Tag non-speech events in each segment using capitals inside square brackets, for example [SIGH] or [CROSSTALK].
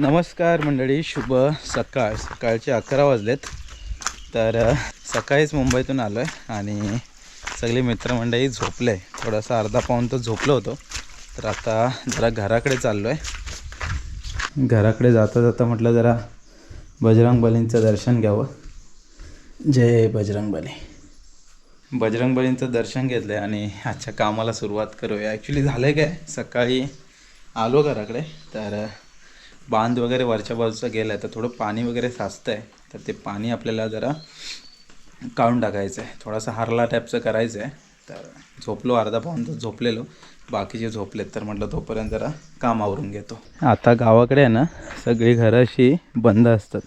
नमस्कार मंडळी शुभ सकाळ. सकाळचे अकरा वाजलेत. तर सकाळीच मुंबईतून आलो आहे आणि सगळी मित्रमंडळी झोपले थोडासा अर्धा पाऊन तर झोपलो होतो. तर आता जरा घराकडे चाललो आहे घराकडे जाता जाता म्हटलं जरा बजरंग बलींचं दर्शन घ्यावं. जय बजरंग बली. बजरंग बलींचं दर्शन घेतलं आहे आणि आजच्या कामाला सुरुवात करूया. ॲक्च्युली झालं आहे काय? सकाळी आलो घराकडे. तर बांध वगैरे वरच्या बाजूचा गेला आहे तर थोडं पाणी वगैरे साचतं आहे तर ते पाणी आपल्याला जरा काढून टाकायचं आहे थोडासा हरला टाईपचं करायचं आहे तर झोपलो अर्धा पाऊन तर झोपलेलो. बाकीचे झोपलेत तर म्हटलं तोपर्यंत जरा काम आवरून घेतो. आता गावाकडे आहे ना सगळी घरं अशी बंद असतात.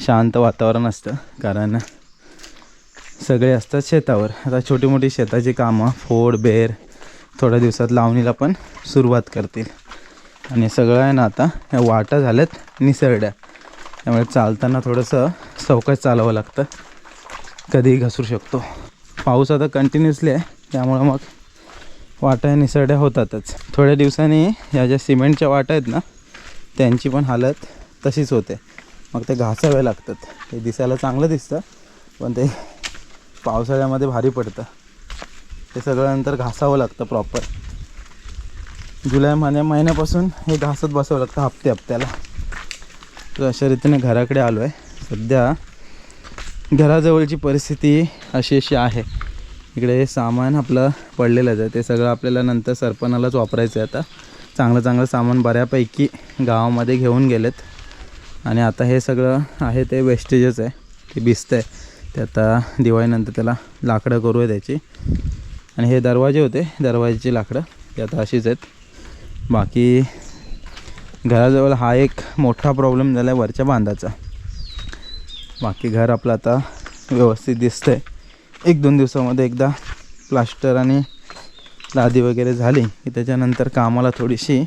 शांत वातावरण असतं कारण सगळे असतात शेतावर. आता छोटी मोठी शेताची कामं फोड बेर थोड्या दिवसात लावणीला पण सुरुवात करतील. आणि सगळं आहे ना आता ह्या वाटा झाल्यात निसरड्या. त्यामुळे चालताना थोडंसं सवकाश चालावं लागतं. कधीही घसरू शकतो. पाऊस आता कंटिन्युअसली आहे त्यामुळं मग वाटा ह्या निसरड्या होतातच. थोड्या दिवसांनी ह्या ज्या सिमेंटच्या वाटा आहेत ना त्यांची पण हालत तशीच होते. मग ते घासावे लागतात. ते दिसायला चांगलं दिसतं पण ते पावसाळ्यामध्ये भारी पडतं. ते सगळं नंतर घासावं लागतं प्रॉपर जुलै महिन्या महिन्यापासून हे घासत बसावं लागतं हप्ते हप्त्याला. तर अशा रीतीने घराकडे आलो आहे. सध्या घराजवळची परिस्थिती अशी अशी आहे. इकडे सामान आपलं पडलेलंच आहे. ते सगळं आपल्याला नंतर सरपणालाच वापरायचं आहे आता. चांगलं चांगलं सामान बऱ्यापैकी गावामध्ये घेऊन गेलेत. आणि आता हे सगळं आहे ते वेस्टेजच आहे. ते भिजतं आहे ते आता दिवाळीनंतर त्याला लाकडं करू आहे त्याची. आणि हे दरवाजे होते दरवाजेची लाकडं. ते आता अशीच आहेत. बाकी घराजवळ हा एक मोठा प्रॉब्लेम झाला आहे वरच्या बांधाचा. बाकी घर आपलं आता व्यवस्थित दिसतं आहे एक दोन दिवसामध्ये एकदा प्लास्टर आणि लादी वगैरे झाली की त्याच्यानंतर कामाला थोडीशी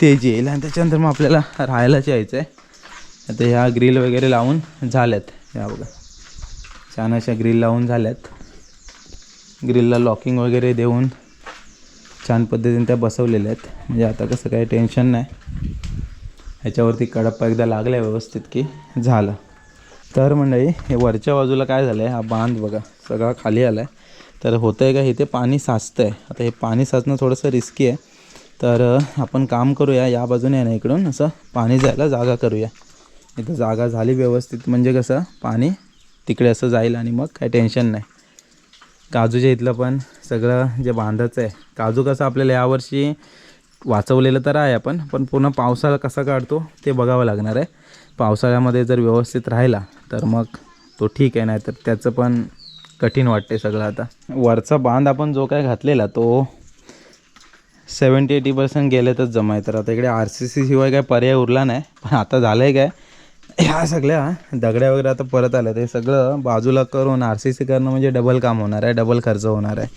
तेजी येईल आणि त्याच्यानंतर मग आपल्याला राहायलाच यायचं आहे आता ह्या ग्रिल वगैरे लावून झाल्यात. या बघा. छान अशा ग्रिल लावून झाल्यात. ग्रिलला लॉकिंग वगैरे देऊन छान पद्धतीने त्या बसवलेल्या आहेत. म्हणजे आता कसं काही टेन्शन नाही. ह्याच्यावरती कडप्पा एकदा लागला व्यवस्थित की झालं. तर मंडळी हे वरच्या बाजूला काय झालं आहे हा बांध बघा सगळा खाली आला आहे तर होतं आहे का? इथे पाणी साचतं आहे आता हे पाणी साचणं थोडंसं रिस्की आहे. तर आपण काम करूया. या बाजूने आहे ना इकडून असं पाणी जायला जागा करूया. इथं जागा झाली व्यवस्थित. म्हणजे कसं? पाणी तिकडे असं जाईल आणि मग काही टेन्शन नाही. काजूच्या इथलं पण सगळं जे बांधाचं आहे. काजू कसं आपल्याला यावर्षी वाचवलेलं तर आहे आपण पण पूर्ण पावसाळा कसा काढतो ते बघावं लागणार आहे. पावसाळ्यामध्ये जर व्यवस्थित राहिला तर मग तो ठीक आहे नाही तर त्याचं पण कठीण वाटते सगळं आता. वरचा बांध आपण जो काय घातलेला तो सेवन्टी एटी पर्सेंट गेले तर जमाय तर आता इकडे आर सी सी शिवाय काय पर्याय उरला नाही. पण आता झालं आहे काय? ह्या सगळ्या दगड्या वगैरे आता परत आल्या. ते सगळं बाजूला करून आर सी सी करणं म्हणजे डबल काम होणार आहे डबल खर्च होणार आहे.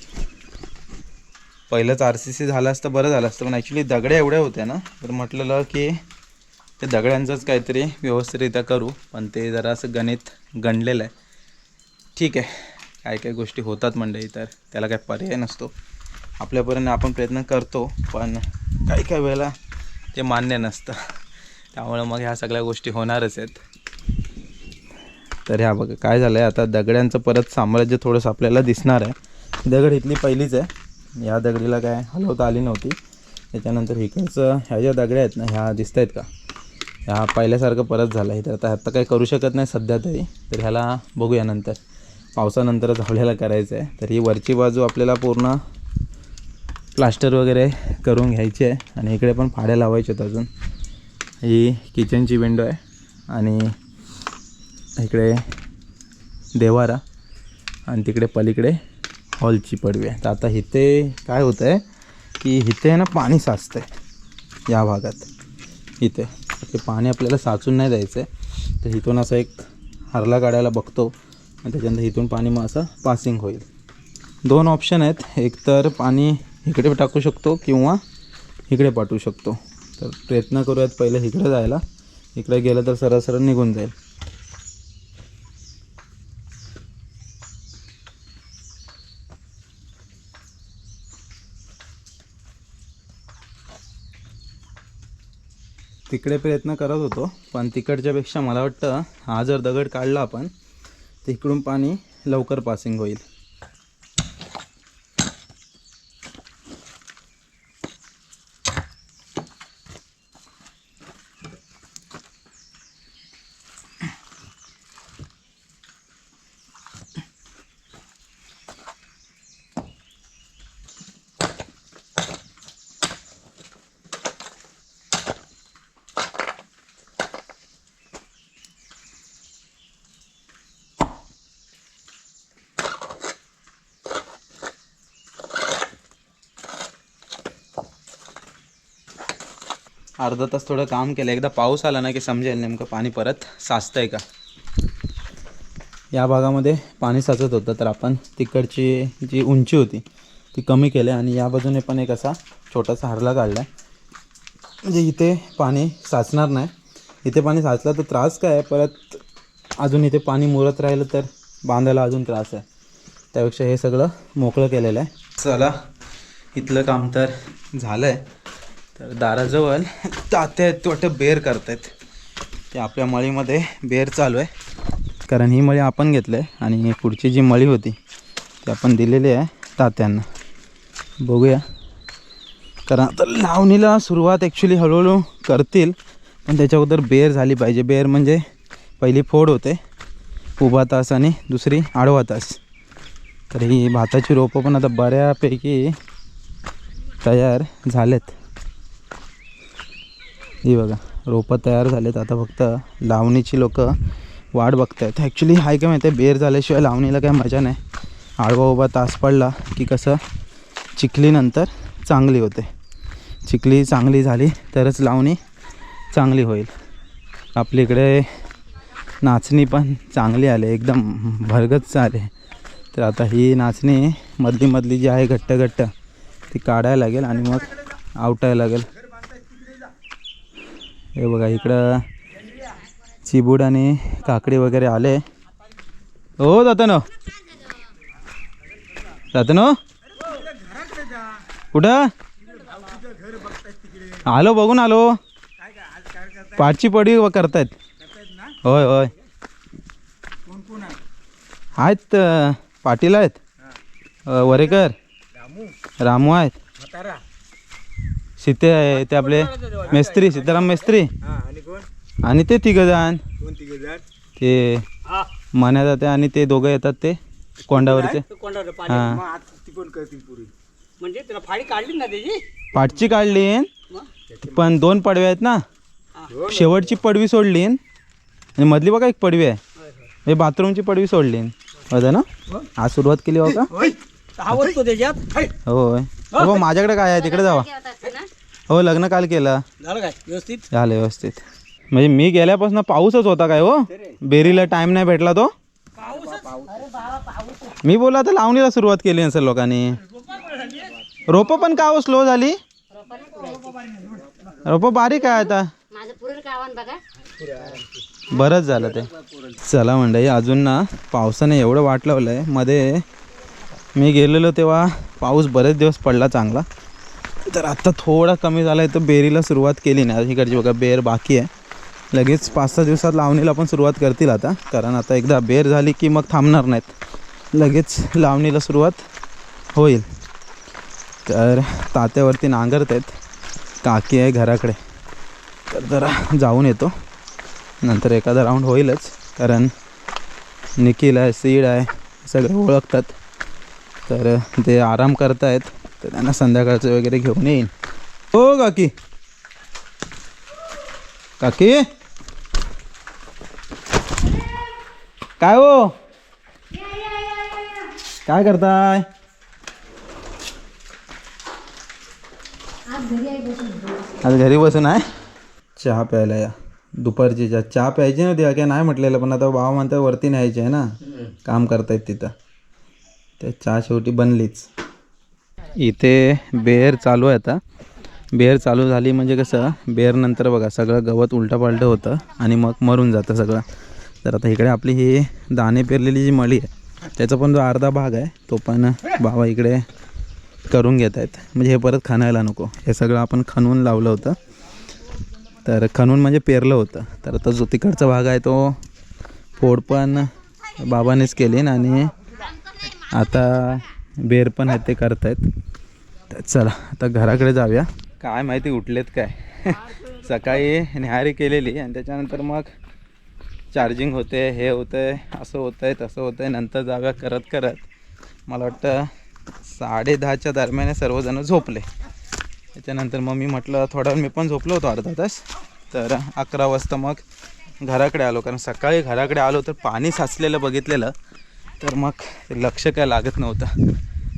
पहिलंच आर सी सी झालं असतं बरं झालं असतं पण ॲक्च्युली दगड्या एवढ्या होत्या ना. तर म्हटलेलं की ते दगड्यांचंच काहीतरी व्यवस्थितरित्या करू पण ते जरा असं गणित गणलेलं आहे. ठीक आहे. काय काय गोष्टी होतात मंडळी तर त्याला काय पर्याय नसतो. आपल्यापर्यंत आपण प्रयत्न करतो पण काही काही वेळेला ते मान्य नसतं. त्यामुळं मग ह्या सगळ्या गोष्टी होणारच आहेत. तर ह्या बघा काय झालं आहे आता दगड्यांचं परत साम्राज्य थोडंसं आपल्याला दिसणार आहे. दगड इथली पहिलीच आहे. या दगडीला काय हलवता आली नव्हती. त्याच्यानंतर इकडचं ह्या ज्या दगड्या आहेत ना ह्या दिसत आहेत का? ह्या पहिल्यासारखं परत झालं आहे तर आता आता काही करू शकत नाही सध्या तरी. तर ह्याला बघूया नंतर. पावसानंतरच आपल्याला करायचं आहे. तर ही वरची बाजू आपल्याला पूर्ण प्लास्टर वगैरे करून घ्यायची आहे. आणि इकडे पण फाड्या लावायच्या आहेत अजून. ही किचनची विंडो आहे. आणि इकडे देवारा आणि तिकडे पलीकडे हॉलची पडवी आहे. तर आता इथे काय होतं आहे की इथे आहे ना पाणी साचतं आहे या भागात. इथे. ते पाणी आपल्याला साचून नाही द्यायचं आहे तर इथून असं एक हरला काढायला बघतो आणि त्याच्यानंतर इथून पाणी मग असं पासिंग होईल. दोन ऑप्शन आहेत. एक तर पाणी इकडे टाकू शकतो किंवा इकडे पाठवू शकतो. तर प्रयत्न करूयात पहिले इकडे जायला. इकडे गेलं तर सरळ निघून जाईल. तिकडे प्रयत्न करत होतो पण तिकडच्यापेक्षा मला वाटतं हा जर दगड काढला आपण तर इकडून पाणी लवकर पासिंग होईल. अर्धा तास थोडं काम केलं. एकदा पाऊस आला ना की समजेल नेमकं पाणी परत साचतंय का? या भागामध्ये पाणी साचत होतं तर आपण तिकडची जी उंची होती ती कमी केली आणि या बाजूने पण एक असा छोटासा हरला काढला आहे म्हणजे इथे पाणी साचणार नाही. इथे पाणी साचलं तर त्रास काय आहे? परत अजून इथे पाणी मुरत राहिलं तर बांधायला अजून त्रास आहे. त्यापेक्षा हे सगळं मोकळं केलेलं आहे. चला इथलं काम तर झालं आहे तर दाराजवळ तात्या आहेत वाटतं बेर करतायत. ते आपल्या मळीमध्ये बेर चालू आहे. कारण ही मळी आपण घेतलं आहे आणि पुढची जी मळी होती ती आपण दिलेली आहे तात्यांना. बघूया. कारण आता लावणीला सुरुवात ॲक्च्युली हळूहळू करतील पण त्याच्या अगोदर बेर झाली पाहिजे. बेर म्हणजे पहिली फोड होते उभा तास आणि दुसरी आडवा तास. तर ही भाताची रोपं पण आता बऱ्यापैकी तयार झालेत. ही बघा रोपं तयार झालेत. आता फक्त लावणीची लोक वाट आहेत ॲक्च्युली हाय काय माहिती आहे बेर झाल्याशिवाय लावणीला काय मजा नाही. आडवा उभा तास पडला की कसं चिखलीनंतर चांगली होते. चिखली चांगली झाली तरच लावणी चांगली होईल. आपल्या इकडे नाचणी पण चांगली आली एकदम भरगच आले तर आता ही नाचणी मधली मधली जी आहे घट्ट घट्ट ती काढायला लागेल आणि मग आवटायला लागेल. हे बघा इकडं चिबूड आणि काकडी वगैरे आले. हो जातं ना जातं ना कुठं? आलो बघून आलो. पाठची पडी करतायत. होय होय. आहेत पाटील आहेत. वरेकर. रामू आहेत. सीते आहे ते आपले मेस्त्री सीताराम मेस्त्री. आणि ते तिघ जण. ते मन्या जाते आणि ते दोघं येतात ते कोंडावरचे. हां. म्हणजे त्याला फाडी काढली ना त्याची? पाठची काढली. पण दोन पडवे आहेत ना. शेवटची पडवी सोडली. आणि मधली बघा एक पडवी आहे. हे बाथरूमची पडवी सोडली. होतं ना? आज सुरुवात केली हो हा वस्तू त्याच्यात. होय. हो माझ्याकडे काय आहे? तिकडे जावा. हो लग्न काल केलं. झालं काय? व्यवस्थित? झालं व्यवस्थित. म्हणजे मी गेल्यापासून पाऊसच होता काय हो? बेरीला टाइम नाही भेटला तो. मी बोला आता लावणीला सुरुवात केली नसेल लोकांनी. रोपं पण का हो स्लो झाली? रोपं बारीक आहे आता. माझं पुरण कावन बघा? बरंच झालं ते. चला मंडळी अजून ना पावसाने एवढं वाट लावलं आहे मध्ये मी गेलेलो तेव्हा पाऊस बरेच दिवस पडला चांगला. तर आत्ता थोडा कमी झाला आहे तर बेरीला सुरुवात केली नाही. इकडची बघा बेर बाकी आहे. लगेच पाच सहा दिवसात लावणीला पण सुरुवात करतील आता. कारण आता एकदा बेर झाली की मग थांबणार नाहीत. लगेच लावणीला सुरुवात होईल. तर तात्यावरती नांगरत आहेत. काकी आहे घराकडे. तर जरा जाऊन येतो. नंतर एखादा राऊंड होईलच. कारण निखिल आहे सीड आहे सगळे ओळखतात. तर ते आराम करतायत तर त्यांना संध्याकाळचं वगैरे घेऊन येईन. हो काकी. काकी? काय हो? काय करताय? आज घरी बसून आहे? चहा प्यायला या. दुपारची चहा चहा प्यायची नव्हती काय नाही म्हटलेलं पण आता बाबा म्हणतात वरती न्यायची आहे ना. काम करतायत तिथं. ते चहा शेवटी बनलीच. इथे बेर चालू आहे आता. बेर चालू झाली म्हणजे कसं बेर नंतर बघा सगळं गवत उलटंपालटं होतं आणि मग मरून जातं सगळं. तर आता इकडे आपली ही दाणे पेरलेली जी मळी आहे त्याचा पण जो अर्धा भाग आहे तो पण बाबा इकडे करून घेत आहेत. म्हणजे हे परत खणायला नको. हे सगळं आपण खणून लावलं होतं. तर खणून म्हणजे पेरलं होतं. तर आता जो तिकडचा भाग आहे तो फोड पण बाबानेच केली आणि आता बेर पण आहेत ते करतायत. तर चला आता घराकडे जाऊया. काय माहिती उठलेत काय? [LAUGHS] सकाळी न्याहारी केलेली आणि त्याच्यानंतर मग चार्जिंग होते हे होतं असं होतं आहे तसं होतं आहे नंतर जाऊया करत करत मला वाटतं साडे दहाच्या दरम्यान सर्वजण झोपले. त्याच्यानंतर मग मी म्हटलं थोडा मी पण झोपलो होतो अर्धा तास. तर अकरा वाजता मग घराकडे आलो कारण सकाळी घराकडे आलो तर पाणी साचलेलं बघितलेलं. तर मग ते लक्ष काय लागत नव्हतं.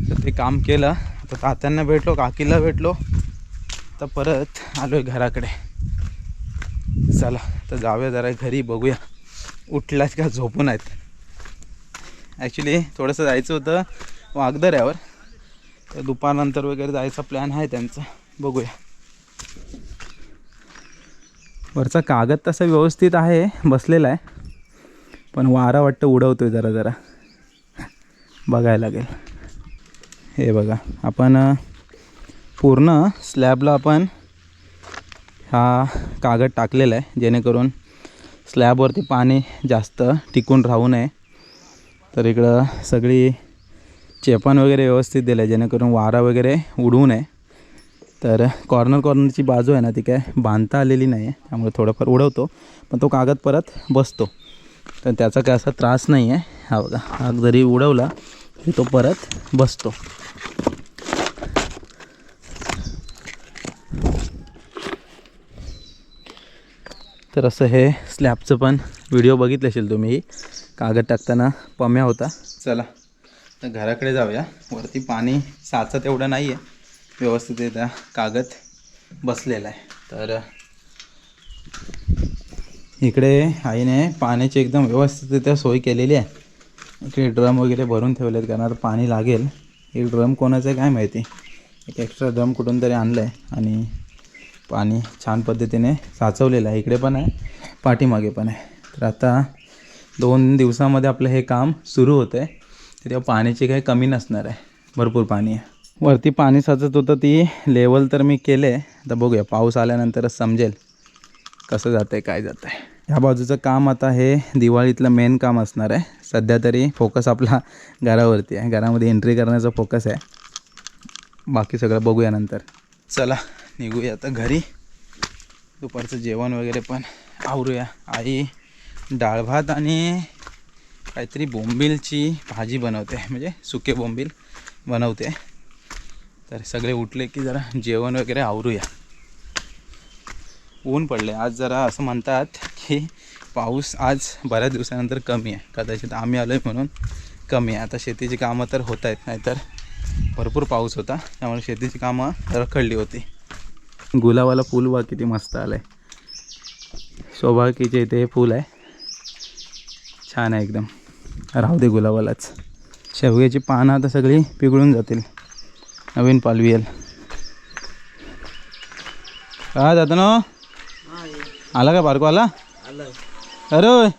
तर ते काम केलं. आता तात्यांना भेटलो काकीला भेटलो. तर परत आलो आहे घराकडे. चला तर जाऊया जरा घरी बघूया. उठलाच का झोपून आहेत. ॲक्च्युली थोडंसं जायचं होतं. वागदऱ्यावर तर दुपारनंतर वगैरे जायचा प्लॅन आहे त्यांचा. बघूया. वरचा कागद तसा व्यवस्थित आहे बसलेला आहे. पण वारा वाटतं उडवतोय जरा जरा. बघायला लागेल. हे बघा आपण पूर्ण स्लॅबला आपण हा कागद टाकलेला आहे जेणेकरून स्लॅबवरती पाणी जास्त टिकून राहू नये. तर इकडं सगळी चेपण वगैरे व्यवस्थित दिलं आहे जेणेकरून वारा वगैरे उडवू नये. तर कॉर्नर कॉर्नरची बाजू आहे ना ती काय बांधता आलेली नाही आहे त्यामुळे थोडंफार उडवतो पण तो कागद परत बसतो. तर त्याचा काय असा त्रास नाही आहे हा बघा आग जरी उडवला तरी तो परत बसतो. तर असं हे स्लॅबचं पण व्हिडिओ बघितले असेल तुम्ही. कागद टाकताना पम्या होता. चला तर घराकडे जाऊया. वरती पाणी साचत एवढं नाही आहे व्यवस्थितरित्या कागद बसलेला आहे. तर इकडे आईने पाण्याची एकदम व्यवस्थितरित्या सोय केलेली आहे. इकडे ड्रम वगैरे भरून ठेवले आहेत कारण आता पाणी लागेल. हे ड्रम कोणाचं आहे काय माहिती? एक एक्स्ट्रा ड्रम कुठून तरी आणलं आहे आणि पाणी छान पद्धतीने साचवलेलं आहे. इकडे पण आहे पाठीमागे पण आहे. तर आता दोन दिवसामध्ये आपलं हे काम सुरू होतं आहे तर तेव्हा पाण्याची काही कमी नसणार आहे. भरपूर पाणी आहे. वरती पाणी साचत होतं ती लेवल तर मी केले आता बघूया पाऊस आल्यानंतरच समजेल कसं जातं आहे काय जातं आहे ह्या बाजूचं काम आता हे दिवाळीतलं मेन काम असणार आहे. सध्या तरी फोकस आपला घरावरती आहे. घरामध्ये एंट्री करण्याचा फोकस आहे. बाकी सगळं बघूया नंतर. चला निघूया आता घरी. दुपारचं जेवण वगैरे पण आवरूया. आई डाळ भात आणि काहीतरी बोंबीलची भाजी बनवते. म्हणजे सुके बोंबील बनवते. तर सगळे उठले की जरा जेवण वगैरे आवरूया. ऊन पडले. आज जरा असं म्हणतात की पाऊस आज बऱ्याच दिवसानंतर कमी आहे. कदाचित आम्ही आलो आहे म्हणून कमी आहे. आता शेतीची कामं तर होत आहेत नाहीतर भरपूर पाऊस होता. त्यामुळे शेतीची कामं रखडली होती. गुलाबाला फूल बघ किती मस्त आलं आहे सौभाग्यचे इथे हे फूल आहे. छान आहे एकदम. राहू दे गुलाबालाच. शेवग्याची पानं आता सगळी पिघळून जातील. नवीन पालवी येईल. काय जातं ना? आला का बारको आला अरे.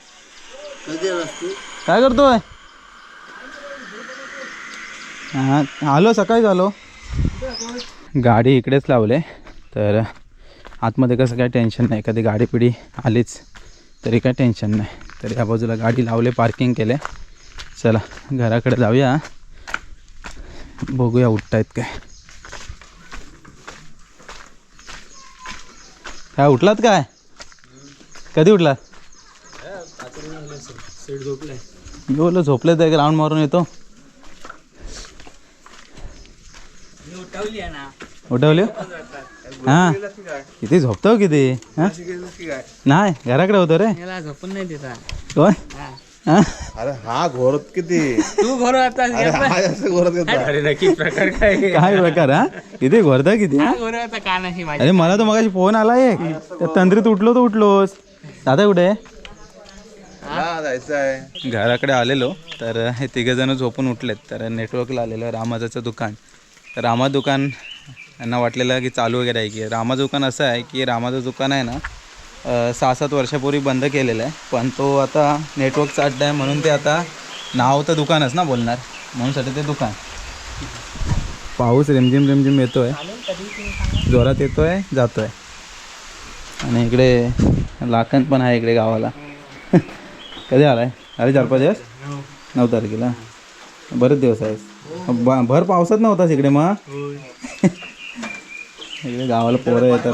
काय करतोय? हां आलो सकाळीच आलो. गाडी इकडेच लावले तर आतमध्ये कसं काय टेन्शन नाही. कधी गाडी पिढी आलीच तरी काय टेन्शन नाही. तर या बाजूला गाडी लावले पार्किंग केले. चला घराकडे जाऊया. बघूया उठतायत काय. काय उठलात काय? कधी उठलात मी बोललो झोपले तर ग्राउंड मारून येतो. उठवली? आहे हां? किती झोपतो हो किती? हां? नाही घराकडे होतो रे. याला झोपून नाही देता. कोण हां. अरे हा घोरत किती? तू घोर आता अरे हा जास्त घोरत घेतो अरे नक्की प्रकार काय काय प्रकार हा? किती घोरता किती हा? घोर आता का नाही माझी अरे मला तर मगाशी फोन आला एक. त्या तंद्रीत उठलो तर उठलोस. दादा कुठे आहे हा जायचं आहे. घराकडे आलेलो तर हे तिघंजणं झोपून उठलेत. तर नेटवर्कला आलेलं रामाजाचं दुकान. तर रामा दुकान यांना वाटलेलं की चालू वगैरे आहे की. रामा दुकान असं आहे की रामाचं दुकान आहे ना सहा सात वर्षापूर्वी बंद केलेलं आहे. पण तो आता नेटवर्कचा अड्डा आहे म्हणून ते आता नाव तर दुकानच ना बोलणार. म्हणूनसाठी ते दुकान. पाऊस रिमझिम रिमझिम येतोय. जोरात येतोय जातोय. आणि इकडे लाखन पण आहे इकडे गावाला. [LAUGHS] कधी आलाय? अरे चार पाच दिवस? नऊ तारखेला. बरेच दिवस आहेस भर पावसात नव्हतास इकडे मग? [LAUGHS] इकडे गावाला पोरं येतात.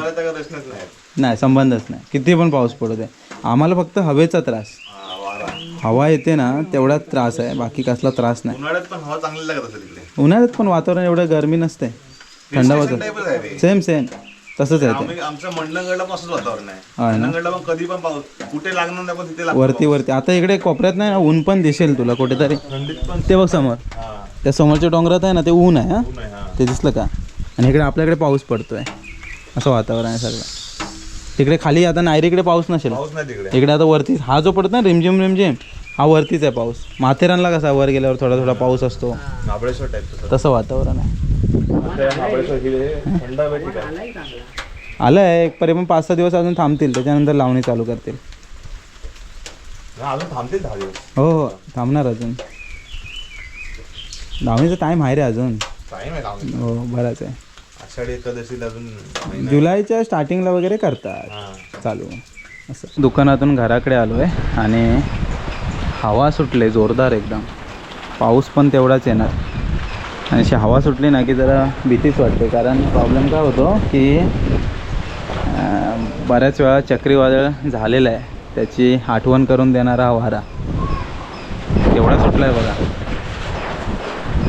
नाही. संबंधच नाही. किती पण पाऊस पडत आहे आम्हाला फक्त हवेचा त्रास. हवा येते ना तेवढाच त्रास आहे. बाकी कसला त्रास नाही. उन्हाळ्यात पण हवा चांगली लागत असेल तिकडे. उन्हाळ्यात पण वातावरण एवढं गरमी नसते. थंड वातावरण टाईपच आहे ते. सेम सेम तसंच आहे ते. आम्ही आमचं मंडणगडला पासून वातावरण आहे. हा ना. मंडणगडला पण कधी पण पाऊस कुठे लागणार नाही पण तिथे लागतो. वरती वरती. आता इकडे कोपऱ्यात नाही ना ऊन पण दिसेल तुला कुठेतरी. थंडीत पण ते बघ समोर. हा. त्या समोरच्या डोंगरात आहे ना ते ऊन आहे हा? ऊन आहे हा. ते दिसलं का? आणि इकडे आपल्याकडे पाऊस पडतोय. असं वातावरण आहे सगळं. तिकडे खाली आता नायरीकडे पाऊस नसेल. पाऊस नाही तिकडे. इकडे आता वरती हा जो पडतो ना रिमझिम रिमझिम हा वरतीच आहे पाऊस. माथेरानला कसा वर गेल्यावर थोडा थोडा पाऊस असतो. महाबळेश्वर टाईप तसं वातावरण आहे. महाबळेश्वर हे थंड काय? आलं आहे एक परी पण पाच सहा दिवस अजून थांबतील. त्याच्यानंतर लावणी चालू करतील. हा, अजून थांबतील दहा दिवस. हो हो. थांबणार अजून. लावणीचा टाईम आहे रे अजून. टाईम आहे लावणी हो बराच आहे. आषाढी एकादशीला अजून जुलैच्या स्टार्टिंगला वगैरे करतात. हा. चालू. असं. दुकानातून घराकडे आलो आहे आणि हवा सुटले जोरदार एकदम. पाऊस पण तेवढाच येणार. आणि अशी हवा सुटली ना की जरा भीतीच वाटते. कारण प्रॉब्लेम काय होतो की बऱ्याच वेळा चक्रीवादळ झालेलं आहे. त्याची आठवण करून देणारा हा वारा. तेवढा सुटला आहे बघा.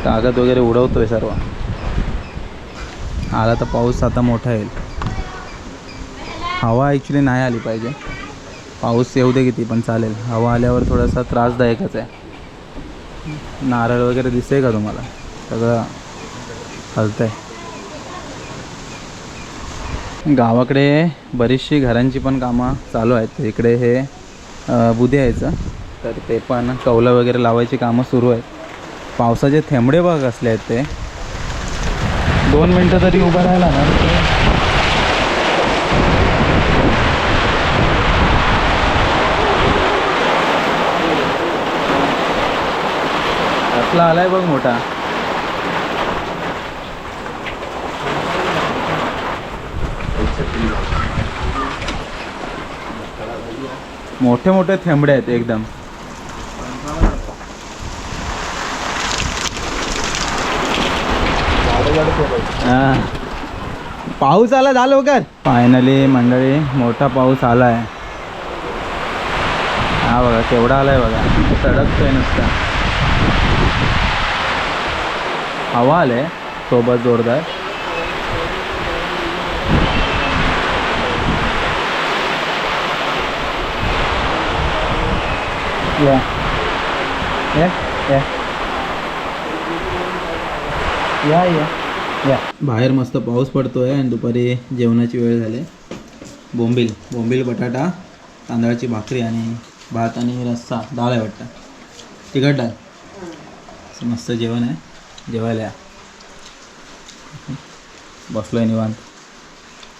कागद वगैरे उडवतो आहे सर्व. आला तर पाऊस आता मोठा येईल. हवा ॲक्च्युली नाही आली पाहिजे. पाऊस येऊ दे किती पण चालेल. हवा आल्यावर थोडासा त्रासदायकच आहे. नारळ वगैरे दिसतंय का तुम्हाला? सगळं हलतंय. गावाकडे बरीचशी घरांची पण कामं चालू आहेत. इकडे हे बुधे यायचं. तर ते पण कौलं वगैरे लावायची कामं सुरू आहेत. पावसाचे थेंबडे बघ असले आहेत ते. दोन मिनटं तरी उभं राहिला ना. कसला आलाय बघ मोठा. मोठे मोठे थेंबडे आहेत एकदम. पाऊस आला झालं लवकर. फायनली मंडळी मोठा पाऊस आलाय. हा बघा केवढा आलाय बघा. सडकतोय नुसता. हवा आहे. सोबत जोरदार. या. या. या. या या. या. बाहेर मस्त पाऊस पडतोय आणि दुपारी जेवणाची वेळ झाली. बोंबील. बोंबील बटाटा तांदळाची भाकरी आणि भात आणि रस्सा. डाळ आहे वाटतं. तिखट डाळ. असं मस्त जेवण आहे. जेवायला या. बसलोय निवांत.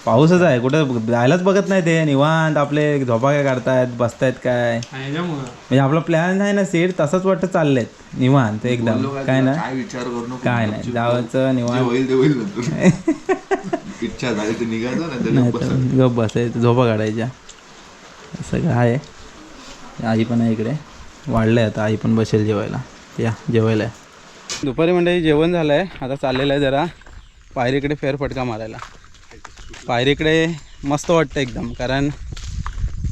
पाऊसच आहे कुठं जायलाच बघत नाही ते निवांत आपले झोपा काय काढतायत बसतायत काय. म्हणजे आपला प्लॅन आहे ना सेट तसंच वाटतं चाललेत निवांत एकदम. काय ना? काय विचार करू नको काय नाही जायचं जे निवांत. होईल ते होईल नंतर. [LAUGHS] इच्छा झाली तर निघायचं. गप बसायचं. झोपा काढायच्या. सगळं आहे. आई पण आहे इकडे. वाढलंय आता आई पण बसेल जेवायला. या जेवायला. दुपारी मंडळी जेवण झालं आहे आता चाललेलं आहे जरा. पायरीकडे फेरफटका मारायला. पायरीकडे मस्त वाटतं एकदम कारण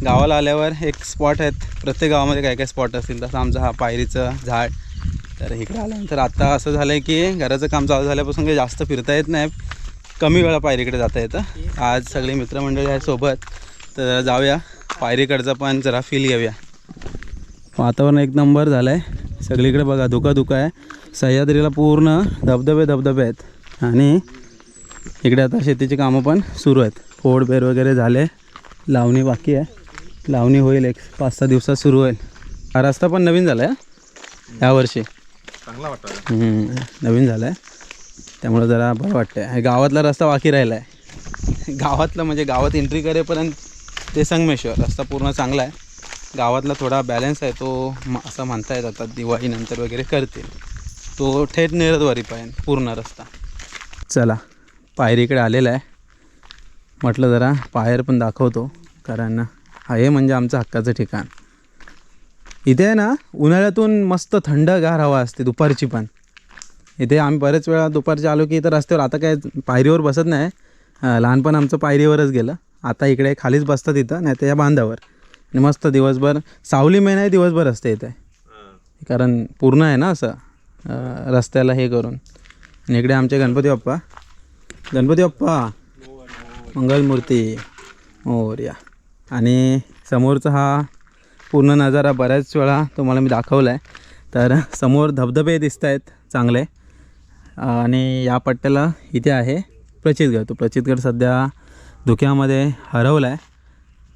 गावाला आल्यावर एक स्पॉट आहेत. प्रत्येक गावामध्ये काय काय स्पॉट असतील. तसं आमचं हा पायरीचं झाड. तर इकडे आल्यानंतर आत्ता असं झालं आहे की घराचं काम चालू झाल्यापासून काही जास्त फिरता येत नाही. कमी वेळा पायरीकडे जाता येतं. आज सगळी मित्रमंडळी आहे सोबत. तर जरा जाऊया. पायरीकडचं पण जरा फील घेऊया. वातावरण एक नंबर झालं आहे सगळीकडे बघा धुका धुका आहे. सह्याद्रीला पूर्ण धबधबे धबधबे आहेत. आणि इकडे आता शेतीची कामं पण सुरू आहेत. फोड बेर वगैरे झाले. लावणी बाकी आहे. लावणी होईल एक पाच सहा दिवसात सुरू होईल. हा रस्ता पण नवीन झाला आहे यावर्षी चांगला वाटतं नवीन झालं आहे त्यामुळं जरा बरं वाटतं आहे गावातला रस्ता बाकी राहिला आहे गावातलं म्हणजे गावात एंट्री करेपर्यंत ते संगमेश्वर. रस्ता पूर्ण चांगला आहे. गावातला थोडा बॅलन्स आहे तो म- असं म्हणता येत आता दिवाळीनंतर वगैरे करतील. तो थेट निरदवारीपर्यंत पूर्ण रस्ता. चला पायरीकडे आलेला आहे. म्हटलं जरा पायर पण दाखवतो कारण हा हे म्हणजे आमचं हक्काचं ठिकाण. इथे आहे ना उन्हाळ्यातून मस्त थंडगार हवा असते दुपारची पण. इथे आम्ही बरेच वेळा दुपारचे आलो की इथं रस्त्यावर आता काय पायरीवर बसत नाही. लहानपण आमचं पायरीवरच गेलं. आता इकडे खालीच बसतात इथं नाही तर या बांधावर. आणि मस्त दिवसभर सावली महिना दिवसभर असते इथे. कारण पूर्ण आहे ना असं. रस्त्याला हे करून. आणि इकडे आमचे गणपती बाप्पा. गणपती बाप्पा. मंगलमूर्ती मोर्या आणि समोरचा हा पूर्ण नजारा बऱ्याच वेळा तुम्हाला मी दाखवला आहे तर समोर धबधबे दिसत आहेत चांगले. आणि या पट्ट्याला इथे आहे प्रचितगड. तो प्रचितगड सध्या धुक्यामध्ये हरवला आहे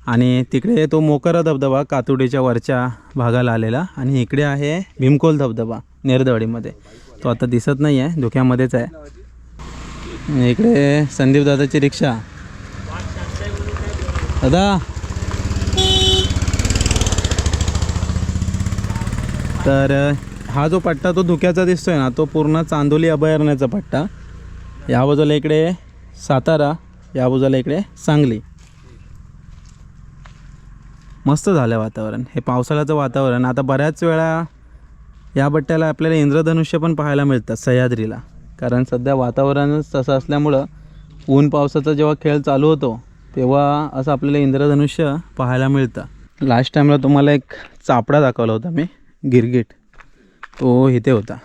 आणि तिकडे तो मोकरा धबधबा कातुडीच्या वरच्या भागाला आलेला आणि इकडे आहे भीमकोल धबधबा नेरदवाडीमध्ये. तो आता दिसत नाही आहे धुक्यामध्येच आहे. इकडे संदीप दादाची रिक्षा. दादा. तर हा जो पट्टा तो धुक्याचा दिसतोय ना तो पूर्ण चांदोली अभयारण्याचा पट्टा. या बाजूला इकडे सातारा या बाजूला इकडे सांगली. मस्त झालं वातावरण. हे पावसाळ्याचं वातावरण. आता बऱ्याच वेळा या बट्ट्याला आपल्याला इंद्रधनुष्य पण पाहायला मिळतात सह्याद्रीला. कारण सध्या वातावरणच तसं असल्यामुळं ऊन पावसाचा जेव्हा खेळ चालू होतो तेव्हा असं आपल्याला इंद्रधनुष्य पाहायला मिळतं. लास्ट टाईमला तुम्हाला एक चापडा दाखवला होता मी गिरगिट. तो इथे होता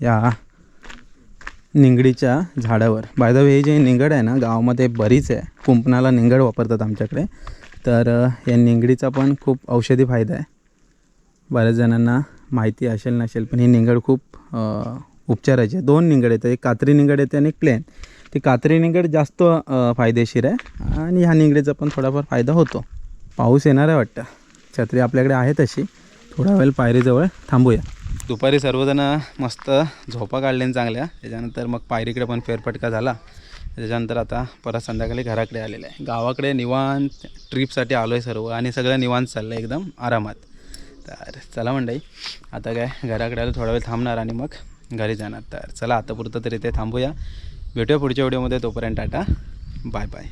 या निंगडीच्या झाडावर. बाय द वे हे जे निंगड आहे ना गावामध्ये बरीच आहे. कुंपणाला निंगड वापरतात आमच्याकडे. तर या निंगडीचा पण खूप औषधी फायदा आहे. बऱ्याच जणांना माहिती असेल नसेल पण ही निंगड खूप उपचाराची आहे. दोन निंगड येतात. एक कात्री निंगड येते आणि एक प्लेन. ती कात्री निंगड जास्त फायदेशीर आहे आणि ह्या निंगडीचा पण थोडाफार फायदा होतो. पाऊस येणार आहे वाटतं. छत्री आपल्याकडे आहे तशी. थोडा वेळ पायरीजवळ थांबूया. दुपारी सर्वजण मस्त झोपा काढल्या चांगल्या. त्याच्यानंतर मग पायरीकडे पण फेरफटका झाला. त्याच्यानंतर आता परत संध्याकाळी घराकडे आलेलं आहे. गावाकडे निवांत ट्रिपसाठी आलो आहे सर्व आणि सगळं निवांत चाललं आहे एकदम आरामात. तर चला मंडई आता काय घराकडे आलो थोडा वेळ थांबणार आणि मग घरी जाणार. तर चला आता पुरतं तरी ते थांबूया. भेटूया पुढच्या व्हिडिओमध्ये तोपर्यंत टाटा. Bye bye.